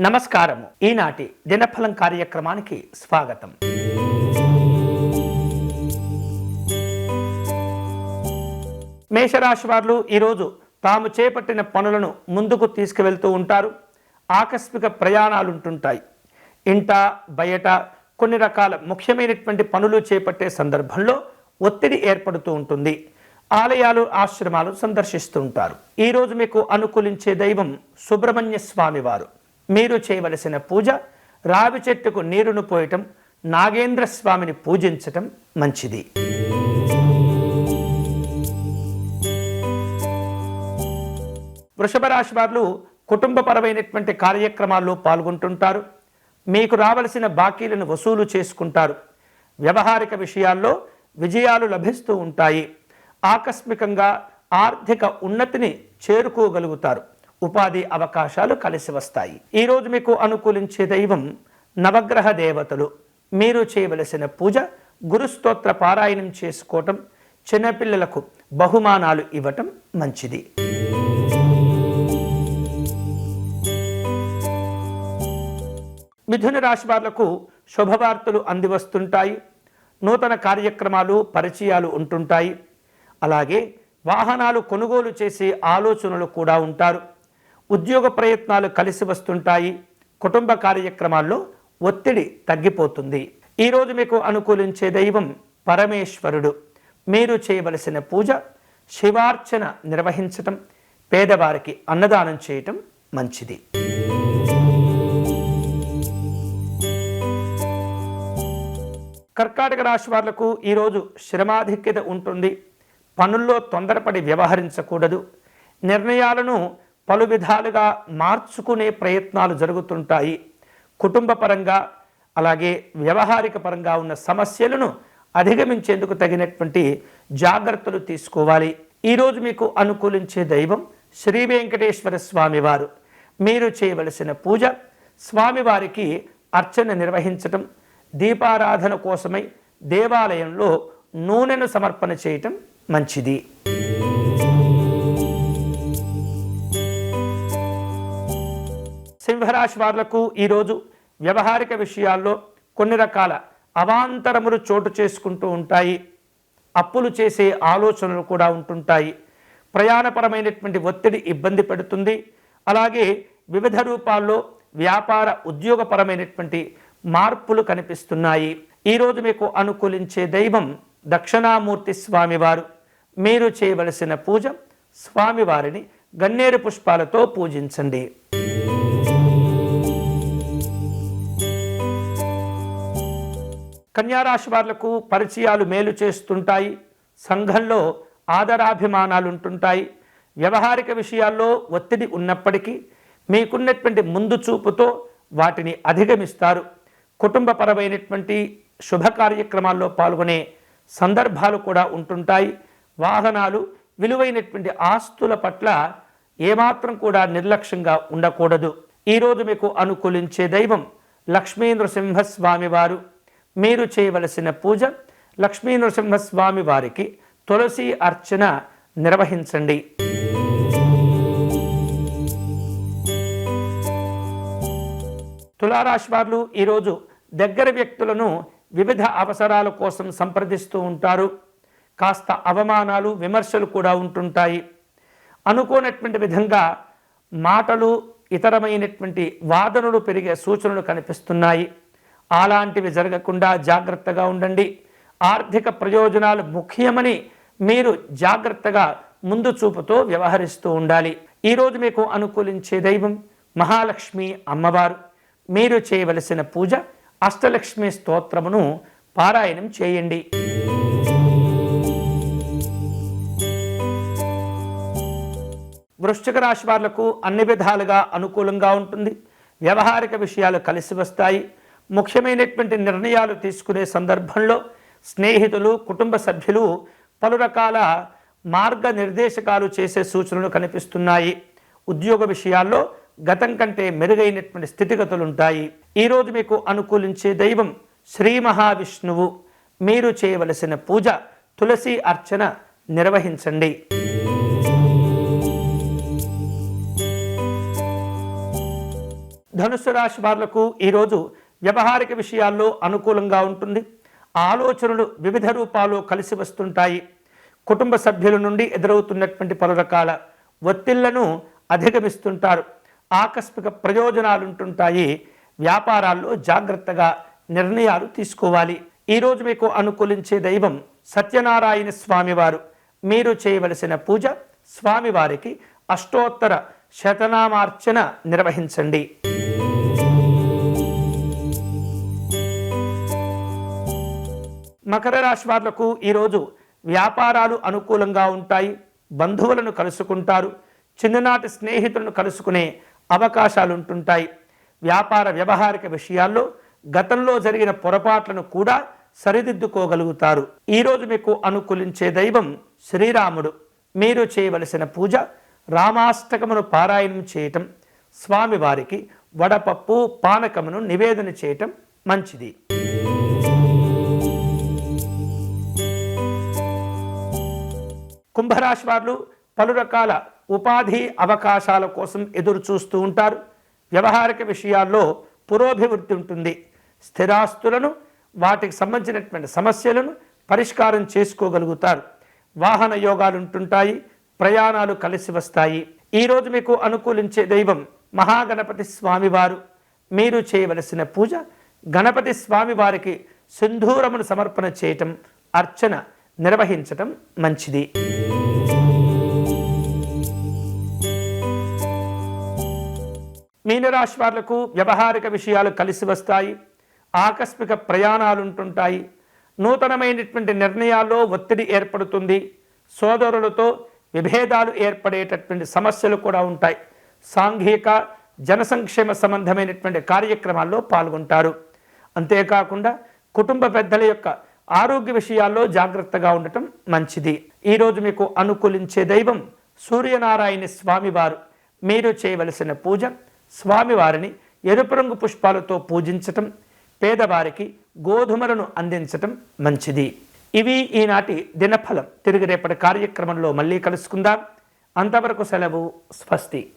నమస్కారము. ఈనాటి దినఫలం కార్యక్రమానికి స్వాగతం. మేషరాశి వారు ఈరోజు తాము చేపట్టిన పనులను ముందుకు తీసుకువెళ్తూ ఉంటారు. ఆకస్మిక ప్రయాణాలు ఉంటుంటాయి ఇంట బయట కొన్ని రకాల ముఖ్యమైనటువంటి పనులు చేపట్టే సందర్భంలో ఒత్తిడి ఏర్పడుతూ ఉంటుంది. ఆలయాలు ఆశ్రమాలు సందర్శిస్తూ ఉంటారు. ఈరోజు మీకు అనుకూలించే దైవం సుబ్రహ్మణ్య స్వామివారు మీరు చేయవలసిన పూజ రావి చెట్టుకు నీరును పోయటం నాగేంద్ర స్వామిని పూజించటం మంచిది. వృషభ రాశి వారు కుటుంబపరమైనటువంటి కార్యక్రమాల్లో పాల్గొంటుంటారు. మీకు రావలసిన బాకీలను వసూలు చేసుకుంటారు. వ్యవహారిక విషయాల్లో విజయాలు లభిస్తూ ఉంటాయి. ఆకస్మికంగా ఆర్థిక ఉన్నతిని చేరుకోగలుగుతారు. ఉపాధి అవకాశాలు కలిసి వస్తాయి. ఈరోజు మీకు అనుకూలించే దైవం నవగ్రహ దేవతలు. మీరు చేయవలసిన పూజ గురుస్తోత్ర పారాయణం చేసుకోవటం చిన్నపిల్లలకు బహుమానాలు ఇవ్వటం మంచిది. మిథున రాశి వాళ్ళకు శుభవార్తలు అందివస్తుంటాయి. నూతన కార్యక్రమాలు పరిచయాలు ఉంటుంటాయి. అలాగే వాహనాలు కొనుగోలు చేసే ఆలోచనలు కూడా ఉంటారు. ఉద్యోగ ప్రయత్నాలు కలిసి వస్తుంటాయి. కుటుంబ కార్యక్రమాల్లో ఒత్తిడి తగ్గిపోతుంది. ఈరోజు మీకు అనుకూలించే దైవం పరమేశ్వరుడు. మీరు చేయవలసిన పూజ శివార్చన నిర్వహించటం పేదవారికి అన్నదానం చేయటం మంచిది. కర్కాటక రాశి వాళ్ళకు ఈరోజు శ్రమాధిక్యత ఉంటుంది. పనుల్లో తొందరపడి వ్యవహరించకూడదు. నిర్ణయాలను పలు విధాలుగా మార్చుకునే ప్రయత్నాలు జరుగుతుంటాయి. కుటుంబ పరంగా అలాగే వ్యవహారిక పరంగా ఉన్న సమస్యలను అధిగమించేందుకు తగినటువంటి జాగ్రత్తలు తీసుకోవాలి. ఈరోజు మీకు అనుకూలించే దైవం శ్రీ వెంకటేశ్వర స్వామివారు. మీరు చేయవలసిన పూజ స్వామివారికి అర్చన నిర్వహించటం దీపారాధన కోసమై దేవాలయంలో నూనెను సమర్పణ చేయటం మంచిది. సింహరాశి వారులకు ఈరోజు వ్యవహారిక విషయాల్లో కొన్ని రకాల అవాంతరములు చోటు చేసుకుంటూ ఉంటాయి. అప్పులు చేసే ఆలోచనలు కూడా ఉంటుంటాయి. ప్రయాణపరమైనటువంటి ఒత్తిడి ఇబ్బంది పెడుతుంది. అలాగే వివిధ రూపాల్లో వ్యాపార ఉద్యోగపరమైనటువంటి మార్పులు కనిపిస్తున్నాయి. ఈరోజు మీకు అనుకూలించే దైవం దక్షిణామూర్తి స్వామివారు. మీరు చేయవలసిన పూజ స్వామివారిని గన్నేరు పుష్పాలతో పూజించండి. కన్యారాశి వాళ్ళకు పరిచయాలు మేలు చేస్తుంటాయి. సంఘంలో ఆదరాభిమానాలు ఉంటుంటాయి వ్యవహారిక విషయాల్లో ఒత్తిడి ఉన్నప్పటికీ మీకున్నటువంటి ముందు చూపుతో వాటిని అధిగమిస్తారు. కుటుంబపరమైనటువంటి శుభ కార్యక్రమాల్లో పాల్గొనే సందర్భాలు కూడా ఉంటుంటాయి. వాహనాలు విలువైనటువంటి ఆస్తుల పట్ల ఏమాత్రం కూడా నిర్లక్ష్యంగా ఉండకూడదు. ఈరోజు మీకు అనుకూలించే దైవం లక్ష్మీ నృసింహస్వామి వారు. మీరు చేయవలసిన పూజ లక్ష్మీ నృసింహస్వామి వారికి తులసి అర్చన నిర్వహించండి. తులారాశి వారు ఈరోజు దగ్గర వ్యక్తులను వివిధ అవసరాల కోసం సంప్రదిస్తూ ఉంటారు. కాస్త అవమానాలు విమర్శలు కూడా ఉంటుంటాయి. అనుకోనటువంటి విధంగా మాటలు ఇతరమైనటువంటి వాదనలు పెరిగే సూచనలు కనిపిస్తున్నాయి. అలాంటివి జరగకుండా జాగ్రత్తగా ఉండండి. ఆర్థిక ప్రయోజనాలు ముఖ్యమని మీరు జాగ్రత్తగా ముందు చూపుతో వ్యవహరిస్తూ ఉండాలి. ఈరోజు మీకు అనుకూలించే దైవం మహాలక్ష్మి అమ్మవారు. మీరు చేయవలసిన పూజ అష్టలక్ష్మి స్తోత్రమును పారాయణం చేయండి. వృశ్చిక రాశి వాళ్ళకు అన్ని విధాలుగా అనుకూలంగా ఉంటుంది. వ్యవహారిక విషయాలు కలిసి వస్తాయి. ముఖ్యమైనటువంటి నిర్ణయాలు తీసుకునే సందర్భంలో స్నేహితులు కుటుంబ సభ్యులు పలు రకాల మార్గనిర్దేశకాలు చేసే సూచనలు కనిపిస్తున్నాయి. ఉద్యోగ విషయాల్లో గతం కంటే మెరుగైనటువంటి స్థితిగతులు ఉంటాయి ఈరోజు మీకు అనుకూలించే దైవం శ్రీ మహావిష్ణువు. మీరు చేయవలసిన పూజ తులసి అర్చన నిర్వహించండి. ధనుసు రాశి వారులకు ఈరోజు వ్యవహారిక విషయాల్లో అనుకూలంగా ఉంటుంది. ఆలోచనలు వివిధ రూపాల్లో కలిసి వస్తుంటాయి. కుటుంబ సభ్యుల నుండి ఎదురవుతున్నటువంటి పలు రకాల ఒత్తిళ్ళను అధిగమిస్తుంటారు. ఆకస్మిక ప్రయోజనాలు ఉంటుంటాయి వ్యాపారాల్లో జాగ్రత్తగా నిర్ణయాలు తీసుకోవాలి. ఈరోజు మీకు అనుకూలించే దైవం సత్యనారాయణ స్వామివారు. మీరు చేయవలసిన పూజ స్వామివారికి అష్టోత్తర శతనామార్చన నిర్వహించండి. మకర రాశి వాళ్ళకు ఈరోజు వ్యాపారాలు అనుకూలంగా ఉంటాయి బంధువులను కలుసుకుంటారు చిన్ననాటి స్నేహితులను కలుసుకునే అవకాశాలు ఉంటుంటాయి వ్యాపార వ్యవహారిక విషయాల్లో గతంలో జరిగిన పొరపాట్లను కూడా సరిదిద్దుకోగలుగుతారు. ఈరోజు మీకు అనుకూలించే దైవం శ్రీరాముడు. మీరు చేయవలసిన పూజ రామాష్టకమును పారాయణం చేయటం స్వామివారికి వడపప్పు పానకమును నివేదన చేయటం మంచిది. కుంభరాశి వారు పలు రకాల ఉపాధి అవకాశాల కోసం ఎదురు చూస్తూ ఉంటారు. వ్యవహారిక విషయాల్లో పురోభివృద్ధి ఉంటుంది. స్థిరాస్తులను వాటికి సంబంధించినటువంటి సమస్యలను పరిష్కారం చేసుకోగలుగుతారు. వాహన యోగాలు ఉంటుంటాయి ప్రయాణాలు కలిసి వస్తాయి. ఈరోజు మీకు అనుకూలించే దైవం మహాగణపతి స్వామివారు. మీరు చేయవలసిన పూజ గణపతి స్వామివారికి సింధూరమును సమర్పణ చేయటం అర్చన నిర్వహించటం మంచిది. మీనరాశి వాళ్ళకు వ్యవహారిక విషయాలు కలిసి వస్తాయి. ఆకస్మిక ప్రయాణాలు ఉంటుంటాయి నూతనమైనటువంటి నిర్ణయాల్లో ఒత్తిడి ఏర్పడుతుంది. సోదరులతో విభేదాలు ఏర్పడేటటువంటి సమస్యలు కూడా ఉంటాయి. సాంఘిక జనసంక్షేమ సంబంధమైనటువంటి కార్యక్రమాల్లో పాల్గొంటారు. అంతేకాకుండా కుటుంబ పెద్దల యొక్క ఆరోగ్య విషయాల్లో జాగ్రత్తగా ఉండటం మంచిది. ఈరోజు మీకు అనుకూలించే దైవం సూర్యనారాయణ స్వామివారు. మీరు చేయవలసిన పూజ స్వామివారిని ఎరుపు రంగు పుష్పాలతో పూజించటం పేదవారికి గోధుమలను అందించటం మంచిది. ఇవి ఈనాటి దినఫలం. తిరిగి రేపటి కార్యక్రమంలో మళ్ళీ కలుసుకుందాం. అంతవరకు సెలవు స్వస్తి.